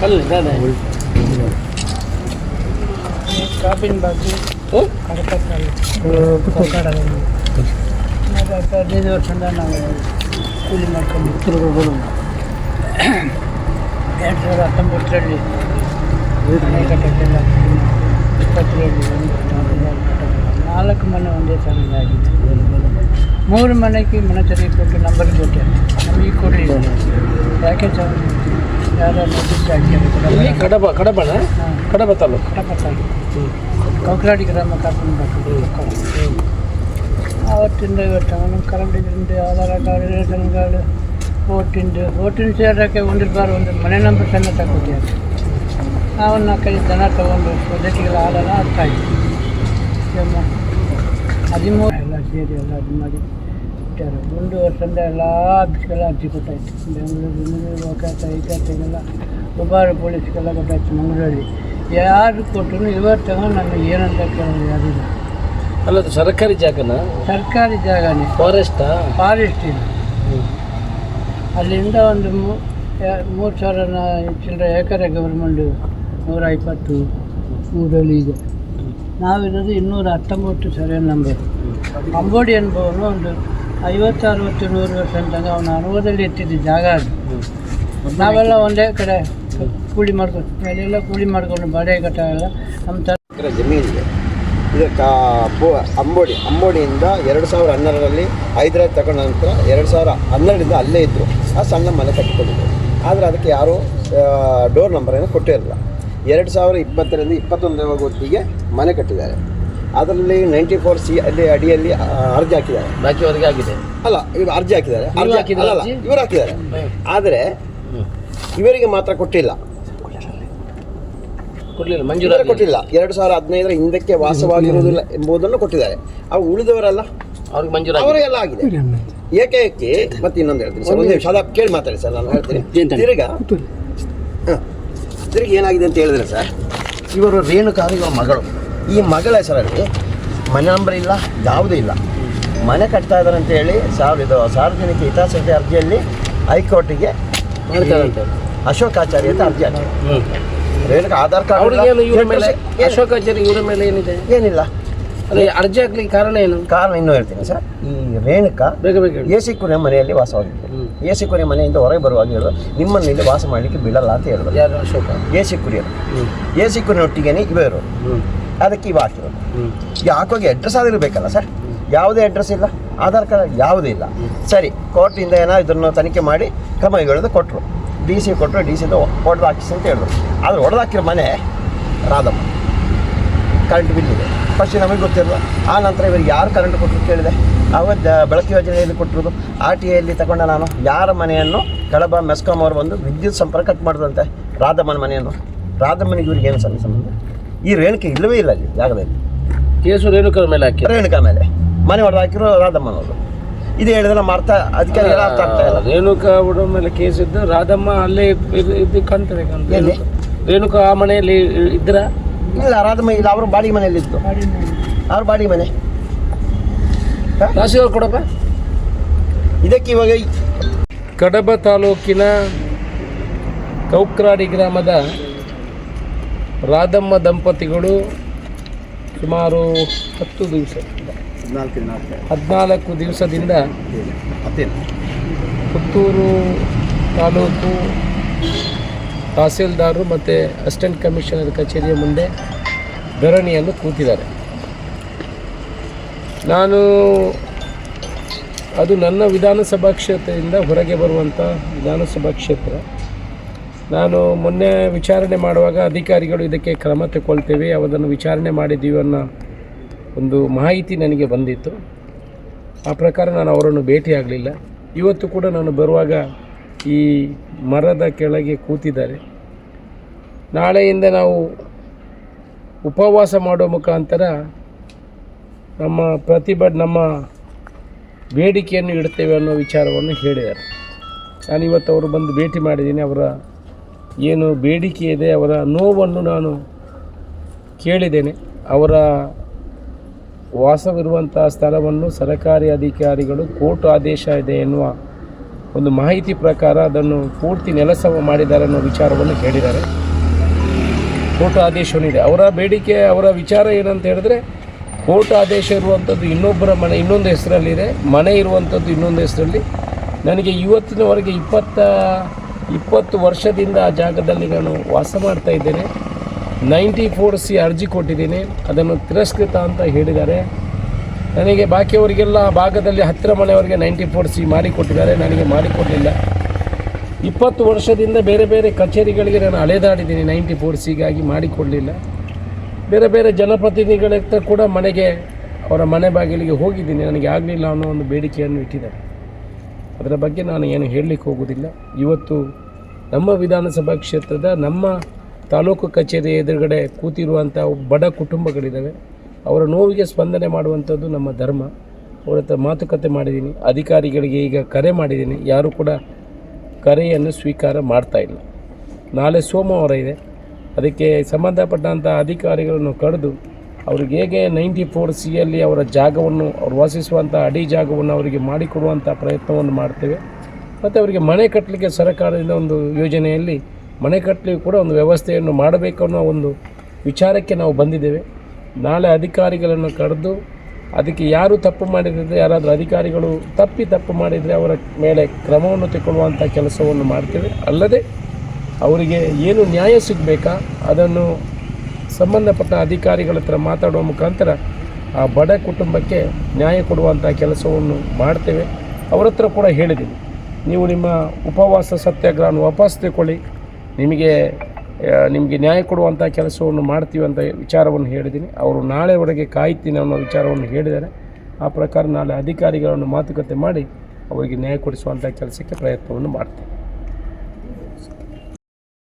ಕಲ್ಲು ದಾದ ಕಾಪಿನ ಬಾಕಿ ಹದಿನೈದು ವರ್ಷದಿಂದ ನಾವು ಕೂಲಿ ಮಾಡ್ಕೊಂಡು ತಿರುಗೋದು ಎರಡು ಸಾವಿರದ ಹತ್ತೊಂಬತ್ತರಲ್ಲಿ ಮನೆ ಕಟ್ಟಕ್ಕೆಲ್ಲ ಇಪ್ಪತ್ತರಲ್ಲಿ ಒಂದು ನಾಲ್ಕು ಮನೆ ಒಂದೇ ಸಮಯ ಆಗಿದೆ ಮೂರು ಮನೆಗೆ ಮನೆ ಕೊಟ್ಟು ನಂಬರ್ ಕೊಟ್ಟೆ. ನಮಗೆ ಕೊಡಲಿಲ್ಲ ಯಾಕೆ ಯಾರೋ ನೋಟಿಸ್ ಇಲ್ಲಿ ಕಡಬ ಕಡಬ ತಾಲೂಕು? ಕಟಪತ್ತಾಗಿ ಕೌಕಲಾಡಿ ಗ್ರಾಮ ಕರ್ಕೊಂಡು ಬರ್ಕೊಂಡು ಆವತ್ತಿಂದ ಇವತ್ತು ನಮ್ಮ ಕರೆಂಟ್ ಇದರಿಂದ ಆಧಾರ ಕಾರ್ಡ್ ರೇಷನ್ ಕಾರ್ಡ್ ಓಟಿಂದು ಓಟಿನ ಸೇರೋಕ್ಕೆ ಒಂದಿರಬಾರ್ದು ಒಂದು ಮನೆ ನಂಬರ್ ಸಣ್ಣ ತಗೊಳ್ತೀವಿ ನಾವು ಕೈ ಜನ ತಗೊಂಡು ಸೊಸೈಟಿಗಳ ಹಾಲೆಲ್ಲ ಅರ್ಥ ಆಯಿತು ಹದಿಮೂರು ಎಲ್ಲ ಸೇರಿ ಎಲ್ಲ ಇದು ಮಾಡಿ ಇಟ್ಟಾರೆ. ಒಂದು ವರ್ಷದಿಂದ ಎಲ್ಲ ಆಫೀಸ್ಗೆಲ್ಲ ಅರ್ಜಿ ಕೊಟ್ಟಾಯ್ತು. ಬೆಂಗಳೂರು ಬೆಂಗಳೂರು ಹೋಗಾಟ ಇದೆಲ್ಲ ಉಬಾರ ಪೊಲೀಸ್ಗೆಲ್ಲ ಕೊಟ್ಟಾಯ್ತು ಮಂಗಳೂರಲ್ಲಿ. ಯಾರು ಕೊಟ್ಟರು ಇವತ್ತು ನನಗೆ ಏನಂತ ಕೇಳೋದು ಯಾರಿಲ್ಲ ಅಲ್ಲ ಸರ್ಕಾರಿ ಜಾಗನ? ಸರ್ಕಾರಿ ಜಾಗನೇ. ಫಾರೆಸ್ಟಾ ಫಾರೆಸ್ಟ್ ಇದೆ ಅಲ್ಲಿಂದ ಒಂದು ಮೂರು ಸಾವಿರ ಚಿಲ್ಲರೆ ಎಕರೆ ಗೌರ್ಮೆಂಟ್ ನೂರ ಇಪ್ಪತ್ತು ಊರಲ್ಲಿ ಇದೆ. ನಾವಿರೋದು ಇನ್ನೂರ ಹತ್ತೊಂಬತ್ತು ಸರಿಯ ನಂಬರ್ ಅಂಬೋಡಿ ಅನುಭವನು ಒಂದು ಐವತ್ತು ಅರವತ್ತು ನೂರು ವರ್ಷ ತನಕ ಅವನು ಅನುಭವದಲ್ಲಿ ಎತ್ತಿದ್ದ ಜಾಗ ಅದು. ನಾವೆಲ್ಲ ಒಂದೇ ಕಡೆ ಕೂಲಿ ಮಾಡ್ಕೊಂಡು ಅಲ್ಲೆಲ್ಲ ಕೂಲಿ ಮಾಡ್ಕೊಂಡು ಬಾಡಿಗೆ ಕಟ್ಟಲ್ಲ ನಮ್ಮ ತರ ಜಮೀನು ಜಮೀನಿದೆ ಇದು ಅಂಬೋಡಿ ಅಂಬೋಡಿಯಿಂದ ಎರಡು ಸಾವಿರ ಹನ್ನೆರಡರಲ್ಲಿ ಹೈದರಾಬಾದ್ ತಗೊಂಡ ನಂತರ ಎರಡು ಸಾವಿರ ಹನ್ನೆರಡರಿಂದ ಅಲ್ಲೇ ಇದ್ದರು ಆ ಸಣ್ಣ ಮನೆ ಕಟ್ಟಿಕೊಂಡಿದ್ರು. ಆದರೆ ಅದಕ್ಕೆ ಯಾರೂ ಡೋರ್ ನಂಬರನ್ನು ಕೊಟ್ಟಿರಲಿಲ್ಲ. ಎರಡು ಸಾವಿರ ಇಪ್ಪತ್ತರಿಂದ ಇಪ್ಪತ್ತೊಂದರ ಹೊತ್ತಿಗೆ ಮನೆ ಕಟ್ಟಿದ್ದಾರೆ. ಅದರಲ್ಲಿ ನೈಂಟಿ ಫೋರ್ ಸಿ ಅಲ್ಲಿ ಅಡಿಯಲ್ಲಿ ಅರ್ಜಿ ಹಾಕಿದ್ದಾರೆ. ಬಾಕಿಯವರೆಗೆ ಆಗಿದೆ. ಅಲ್ಲ ಇವರು ಅರ್ಜಿ ಹಾಕಿದ್ದಾರೆ. ಅರ್ಜಿ ಹಾಕಿದ್ದೀರಾ ಅಲ್ಲ ಇವರು ಹಾಕಿದ್ದಾರೆ. ಆದರೆ ಇವರಿಗೆ ಮಾತ್ರ ಕೊಟ್ಟಿಲ್ಲ. ಕೊಡ್ಲಿಲ್ಲ ಕೊಟ್ಟಿಲ್ಲ. ಎರಡು ಸಾವಿರ ಹದಿನೈದರ ಹಿಂದಕ್ಕೆ ವಾಸವಾಗಿರುವುದಿಲ್ಲ ಎಂಬುದನ್ನು ಕೊಟ್ಟಿದ್ದಾರೆ. ಅವು ಉಳಿದವರಲ್ಲ. ಅವ್ರಿಗೆ ಮಂಜೂರು ಅವರಿಗೆಲ್ಲ ಆಗಿದೆ. ಏಕೈಕಿ ಮತ್ತೆ ಇನ್ನೊಂದು ಹೇಳ್ತೀನಿ ಸರ್. ಒಂದು ನಿಮಿಷ ಅದ ಕೇಳಿ ಮಾತಾಡಿ ಸರ್ ನಾನು ಹೇಳ್ತೀನಿ. ತಿರ್ಗ ಹ. ತಿರ್ಗಿ ಏನಾಗಿದೆ ಅಂತ ಹೇಳಿದ್ರೆ ಸರ್ ಇವರು ರೇಣುಕಾರು ಇವರ ಮಗಳು. ಈ ಮಗಳ ಹೆಸರಲ್ಲಿ ಮನೆ ನಂಬರ್ ಇಲ್ಲ ಯಾವುದೂ ಇಲ್ಲ. ಮನೆ ಕಟ್ತಾ ಇದ್ದಾರೆ ಅಂತ ಹೇಳಿ ಸಾರ್ ಇದು ಸಾರ್ವಜನಿಕ ಹಿತಾಸಕ್ತಿ ಅರ್ಜಿಯಲ್ಲಿ ಹೈಕೋರ್ಟಿಗೆ ಅಶೋಕ್ ಅಶೋಕಾಚಾರ್ಯ ಅಂತ ಅರ್ಜಿ ಹಾಕಿ ರೇಣುಕಾ ಆಧಾರ್ ಕಾರ್ಡ್ ಅಶೋಕಾಚಾರ್ಯ ಇವರ ಮೇಲೆ ಏನಿದೆ? ಏನಿಲ್ಲ. ಅರ್ಜಿ ಹಾಕ್ಲಿಕ್ಕೆ ಕಾರಣ ಏನು? ಕಾರಣ ಇನ್ನೂ ಹೇಳ್ತೀನಿ ಸರ್. ಈ ರೇಣುಕಾ ಬೇಗ ಬೇಗ ಎ ಸಿ ಕುರಿಯ ಮನೆಯಲ್ಲಿ ವಾಸವಾಗಿತ್ತು ಹ್ಮ್. ಎ ಸಿ ಕುರಿಯ ಮನೆಯಿಂದ ಹೊರಗೆ ಬರುವಾಗ ಹೇಳಿದ್ರು ನಿಮ್ಮನ್ನು ಇಲ್ಲಿ ವಾಸ ಮಾಡಲಿಕ್ಕೆ ಬಿಡಲ್ಲ ಅಂತ ಹೇಳಿದ್ರು ಯಾರು ಅಶೋಕ ಎ ಸಿ ಕುರಿಯರು ಹ್ಞೂ ಎ ಸಿ ಕುರಿಯೊಟ್ಟಿಗೆ ಇವರು. ಅದಕ್ಕೆ ಇವ ಹಾಕಿರೋದು ಯಾಕೋಗಿ ಅಡ್ರೆಸ್ ಆದರೂ ಇರಬೇಕಲ್ಲ ಸರ್? ಯಾವುದೇ ಅಡ್ರೆಸ್ ಇಲ್ಲ. ಆಧಾರ್ ಕಾರ್ಡ್ ಯಾವುದೂ ಇಲ್ಲ. ಸರಿ ಕೋರ್ಟಿಂದ ಏನೋ ಇದನ್ನು ತನಿಖೆ ಮಾಡಿ ಕ್ರಮ ಹೇಳೋದು ಕೊಟ್ಟರು ಡಿ ಸಿ ಕೊಟ್ಟರು ಡಿ ಸಿದು ಹೊಡೆದು ಹಾಕಿಸಿ ಅಂತ ಹೇಳಿದ್ರು. ಆದರೆ ಹೊಡೆದು ಹಾಕಿರೋ ಮನೆ ರಾಧಮ್ಮ. ಕರೆಂಟ್ ಬಿಲ್ ಇದೆ. ಫಸ್ಟ್ ನಮಗೆ ಗೊತ್ತಿರಲ್ಲ ಆ ನಂತರ ಇವರಿಗೆ ಯಾರು ಕರೆಂಟ್ ಕೊಟ್ಟರು ಕೇಳಿದೆ. ಅವತ್ತು ಬೆಳಕು ಯೋಜನೆಯಲ್ಲಿ ಕೊಟ್ಟಿರೋದು ಆರ್ ಟಿ ಐಯಲ್ಲಿ ತಗೊಂಡ ನಾನು. ಯಾರ ಮನೆಯನ್ನು ಕಳಬ ಮೆಸ್ಕಾಂ ಅವರು ಬಂದು ವಿದ್ಯುತ್ ಸಂಪರ್ಕ ಕಟ್ ಮಾಡಿದಂತೆ ರಾಧಮ್ಮನ ಮನೆಯನ್ನು. ರಾಧಮ್ಮನಿಗೆ ಇವ್ರಿಗೆ ಏನು ಸಣ್ಣ ಸಂಬಂಧ? ಈ ರೇಣುಕೆ ಇಲ್ಲವೇ ಇಲ್ಲ ಅಲ್ಲಿ ಜಾಗದಲ್ಲಿ ಕೇಸು ರೇಣುಕರ ಮೇಲೆ ಹಾಕಿ. ರೇಣುಕಾ ಮೇಲೆ. ಮನೆ ಹೊಡೆದು ಹಾಕಿರೋ ರಾಧಮ್ಮನವರು. ಇದು ಹೇಳಿದ್ರೆ ನಮ್ಮ ಅರ್ಥ ಅದಕ್ಕೆ ಅರ್ಥ ಆಗ್ತಾ ಇಲ್ಲ. ರೇಣುಕಾ ಹುಡುಗ ಮೇಲೆ ಕೇಸ್ ಇದ್ದು ರಾಧಮ್ಮ ಅಲ್ಲೇ ಇದ್- ಕಾಣ್ತದೆ. ಎಲ್ಲಿ? ರೇಣುಕಾ ಆ ಮನೆಯಲ್ಲಿ ಇದ್ರ ಇಲ್ಲ ರಾಧಮ್ಮ ಇಲ್ಲ ಅವರು ಬಾಡಿಗೆ ಮನೆಯಲ್ಲಿ ಇದ್ದು. ಅವ್ರ ಬಾಡಿಗೆ ಮನೆ. ರಾಶಿಯವ್ರು ಕೊಡಪ್ಪ? ಇದಕ್ಕೆ ಇವಾಗ ಕಡಬ ತಾಲೂಕಿನ ಕೌಕ್ರಾಡಿ ಗ್ರಾಮದ ರಾಧಮ್ಮ ದಂಪತಿಗಳು ಸುಮಾರು ಹತ್ತು ದಿವಸ ಹದಿನಾಲ್ಕು ದಿವಸದಿಂದ ಪುತ್ತೂರು ತಾಲೂಕು ತಹಸೀಲ್ದಾರರು ಮತ್ತು ಅಸಿಸ್ಟೆಂಟ್ ಕಮಿಷನರ್ ಕಚೇರಿಯ ಮುಂದೆ ಧರಣಿಯನ್ನು ಕೂತಿದ್ದಾರೆ. ನಾನು ಅದು ನನ್ನ ವಿಧಾನಸಭಾ ಕ್ಷೇತ್ರದಿಂದ ಹೊರಗೆ ಬರುವಂಥ ವಿಧಾನಸಭಾ ಕ್ಷೇತ್ರ. ನಾನು ಮೊನ್ನೆ ವಿಚಾರಣೆ ಮಾಡುವಾಗ ಅಧಿಕಾರಿಗಳು ಇದಕ್ಕೆ ಕ್ರಮ ತಗೊಳ್ತೇವೆ ಅವರನ್ನು ವಿಚಾರಣೆ ಮಾಡಿದ್ದೀವಿ ಅನ್ನೋ ಒಂದು ಮಾಹಿತಿ ನನಗೆ ಬಂದಿತ್ತು. ಆ ಪ್ರಕಾರ ನಾನು ಅವರನ್ನು ಭೇಟಿಯಾಗಲಿಲ್ಲ. ಇವತ್ತು ಕೂಡ ನಾನು ಬರುವಾಗ ಈ ಮರದ ಕೆಳಗೆ ಕೂತಿದ್ದಾರೆ. ನಾಳೆಯಿಂದ ನಾವು ಉಪವಾಸ ಮಾಡೋ ಮುಖಾಂತರ ನಮ್ಮ ಪ್ರತಿಭಟ ನಮ್ಮ ಬೇಡಿಕೆಯನ್ನು ಇಡ್ತೇವೆ ಅನ್ನೋ ವಿಚಾರವನ್ನು ಹೇಳಿದ್ದಾರೆ. ನಾನು ಇವತ್ತು ಅವರು ಬಂದು ಭೇಟಿ ಮಾಡಿದ್ದೀನಿ. ಅವರ ಏನು ಬೇಡಿಕೆ ಇದೆ, ಅವರ ನೋವನ್ನು ನಾನು ಕೇಳಿದ್ದೇನೆ. ಅವರ ವಾಸವಿರುವಂಥ ಸ್ಥಳವನ್ನು ಸರಕಾರಿ ಅಧಿಕಾರಿಗಳು ಕೋರ್ಟ್ ಆದೇಶ ಇದೆ ಎನ್ನುವ ಒಂದು ಮಾಹಿತಿ ಪ್ರಕಾರ ಅದನ್ನು ಪೂರ್ತಿ ನೆಲಸಮ ಮಾಡಿದ್ದಾರೆ ಅನ್ನೋ ವಿಚಾರವನ್ನು ಹೇಳಿದ್ದಾರೆ. ಕೋರ್ಟ್ ಆದೇಶವನ್ನಿದೆ ಅವರ ಬೇಡಿಕೆ, ಅವರ ವಿಚಾರ ಏನಂತ ಹೇಳಿದ್ರೆ, ಕೋರ್ಟ್ ಆದೇಶ ಇರುವಂಥದ್ದು ಇನ್ನೊಬ್ಬರ ಮನೆ, ಇನ್ನೊಂದು ಹೆಸರಲ್ಲಿದೆ ಮನೆ ಇರುವಂಥದ್ದು ಇನ್ನೊಂದು ಹೆಸರಲ್ಲಿ. ನನಗೆ ಇವತ್ತಿನವರೆಗೆ ಇಪ್ಪತ್ತ, ಇಪ್ಪತ್ತು ವರ್ಷದಿಂದ ಆ ಜಾಗದಲ್ಲಿ ನಾನು ವಾಸ ಮಾಡ್ತಾ ಇದ್ದೇನೆ. ನೈಂಟಿ ಫೋರ್ ಸಿ ಅರ್ಜಿ ಕೊಟ್ಟಿದ್ದೀನಿ. ಅದನ್ನು ತಿರಸ್ಕೃತ ಅಂತ ಹೇಳಿದ್ದಾರೆ. ನನಗೆ ಬಾಕಿಯವರಿಗೆಲ್ಲ ಭಾಗದಲ್ಲಿ ಹತ್ತಿರ ಮನೆಯವರಿಗೆ ನೈಂಟಿ ಫೋರ್ ಸಿ ಮಾಡಿಕೊಟ್ಟಿದ್ದಾರೆ. ನನಗೆ ಮಾಡಿಕೊಡಲಿಲ್ಲ. ಇಪ್ಪತ್ತು ವರ್ಷದಿಂದ ಬೇರೆ ಬೇರೆ ಕಚೇರಿಗಳಿಗೆ ನಾನು ಅಳೆದಾಡಿದ್ದೀನಿ ನೈಂಟಿ ಫೋರ್ ಸಿಗಾಗಿ ಮಾಡಿಕೊಡಲಿಲ್ಲ. ಬೇರೆ ಬೇರೆ ಜನಪ್ರತಿನಿಧಿಗಳ ಹತ್ರ ಕೂಡ ಮನೆಗೆ, ಅವರ ಮನೆ ಬಾಗಿಲಿಗೆ ಹೋಗಿದ್ದೀನಿ. ನನಗೆ ಆಗಲಿಲ್ಲ ಅನ್ನೋ ಒಂದು ಬೇಡಿಕೆಯನ್ನು ಇಟ್ಟಿದ್ದಾರೆ. ಅದರ ಬಗ್ಗೆ ನಾನು ಏನು ಹೇಳಲಿಕ್ಕೆ ಹೋಗೋದಿಲ್ಲ. ಇವತ್ತು ನಮ್ಮ ವಿಧಾನಸಭಾ ಕ್ಷೇತ್ರದ ನಮ್ಮ ತಾಲೂಕು ಕಚೇರಿ ಎದುರುಗಡೆ ಕೂತಿರುವಂಥ ಬಡ ಕುಟುಂಬಗಳಿದ್ದಾವೆ. ಅವರ ನೋವಿಗೆ ಸ್ಪಂದನೆ ಮಾಡುವಂಥದ್ದು ನಮ್ಮ ಧರ್ಮ. ಅವರ ಹತ್ರ ಮಾತುಕತೆ ಮಾಡಿದ್ದೀನಿ, ಅಧಿಕಾರಿಗಳಿಗೆ ಈಗ ಕರೆ ಮಾಡಿದ್ದೀನಿ, ಯಾರೂ ಕೂಡ ಕರೆಯನ್ನು ಸ್ವೀಕಾರ ಮಾಡ್ತಾ ಇಲ್ಲ. ನಾಳೆ ಸೋಮವಾರ ಇದೆ. ಅದಕ್ಕೆ ಸಂಬಂಧಪಟ್ಟಂಥ ಅಧಿಕಾರಿಗಳನ್ನು ಕರೆದು ಅವ್ರಿಗೆ ಹೇಗೆ ನೈಂಟಿ ಫೋರ್ ಸಿಯಲ್ಲಿ ಅವರ ಜಾಗವನ್ನು, ಅವ್ರು ವಾಸಿಸುವಂಥ ಅಡಿ ಜಾಗವನ್ನು ಅವರಿಗೆ ಮಾಡಿಕೊಡುವಂಥ ಪ್ರಯತ್ನವನ್ನು ಮಾಡ್ತೇವೆ. ಮತ್ತು ಅವರಿಗೆ ಮನೆ ಕಟ್ಟಲಿಕ್ಕೆ ಸರ್ಕಾರದಿಂದ ಒಂದು ಯೋಜನೆಯಲ್ಲಿ ಮನೆ ಕಟ್ಟಲಿಕ್ಕೆ ಕೂಡ ಒಂದು ವ್ಯವಸ್ಥೆಯನ್ನು ಮಾಡಬೇಕು ಅನ್ನೋ ಒಂದು ವಿಚಾರಕ್ಕೆ ನಾವು ಬಂದಿದ್ದೇವೆ. ನಾಳೆ ಅಧಿಕಾರಿಗಳನ್ನು ಕರೆದು ಅದಕ್ಕೆ ಯಾರು ತಪ್ಪು ಮಾಡಿದರೆ, ಯಾರಾದರೂ ಅಧಿಕಾರಿಗಳು ತಪ್ಪಿ ತಪ್ಪು ಮಾಡಿದರೆ ಅವರ ಮೇಲೆ ಕ್ರಮವನ್ನು ತಗೊಳ್ಳುವಂಥ ಕೆಲಸವನ್ನು ಮಾಡ್ತೇವೆ. ಅಲ್ಲದೆ ಅವರಿಗೆ ಏನು ನ್ಯಾಯ ಸಿಗಬೇಕಾ, ಅದನ್ನು ಸಂಬಂಧಪಟ್ಟ ಅಧಿಕಾರಿಗಳ ಹತ್ರ ಮಾತಾಡುವ ಮುಖಾಂತರ ಆ ಬಡ ಕುಟುಂಬಕ್ಕೆ ನ್ಯಾಯ ಕೊಡುವಂಥ ಕೆಲಸವನ್ನು ಮಾಡ್ತೇವೆ. ಅವರ ಹತ್ರ ಕೂಡ ಹೇಳಿದ್ದೀನಿ. ನೀವು ನಿಮ್ಮ ಉಪವಾಸ ಸತ್ಯಾಗ್ರಹವನ್ನು ವಾಪಸ್ ತಗೊಳ್ಳಿ ನಿಮಗೆ ನಿಮಗೆ ನ್ಯಾಯ ಕೊಡುವಂಥ ಕೆಲಸವನ್ನು ಮಾಡ್ತೀವಿ ಅಂತ ವಿಚಾರವನ್ನು ಹೇಳಿದ್ದೀನಿ. ಅವರು ನಾಳೆ ಒಳಗೆ ಕಾಯ್ತೀನಿ ಅನ್ನೋ ವಿಚಾರವನ್ನು ಹೇಳಿದ್ದಾರೆ. ಆ ಪ್ರಕಾರ ನಾಳೆ ಅಧಿಕಾರಿಗಳನ್ನು ಮಾತುಕತೆ ಮಾಡಿ ಅವರಿಗೆ ನ್ಯಾಯ ಕೊಡಿಸುವಂಥ ಕೆಲಸಕ್ಕೆ ಪ್ರಯತ್ನವನ್ನು ಮಾಡ್ತೀನಿ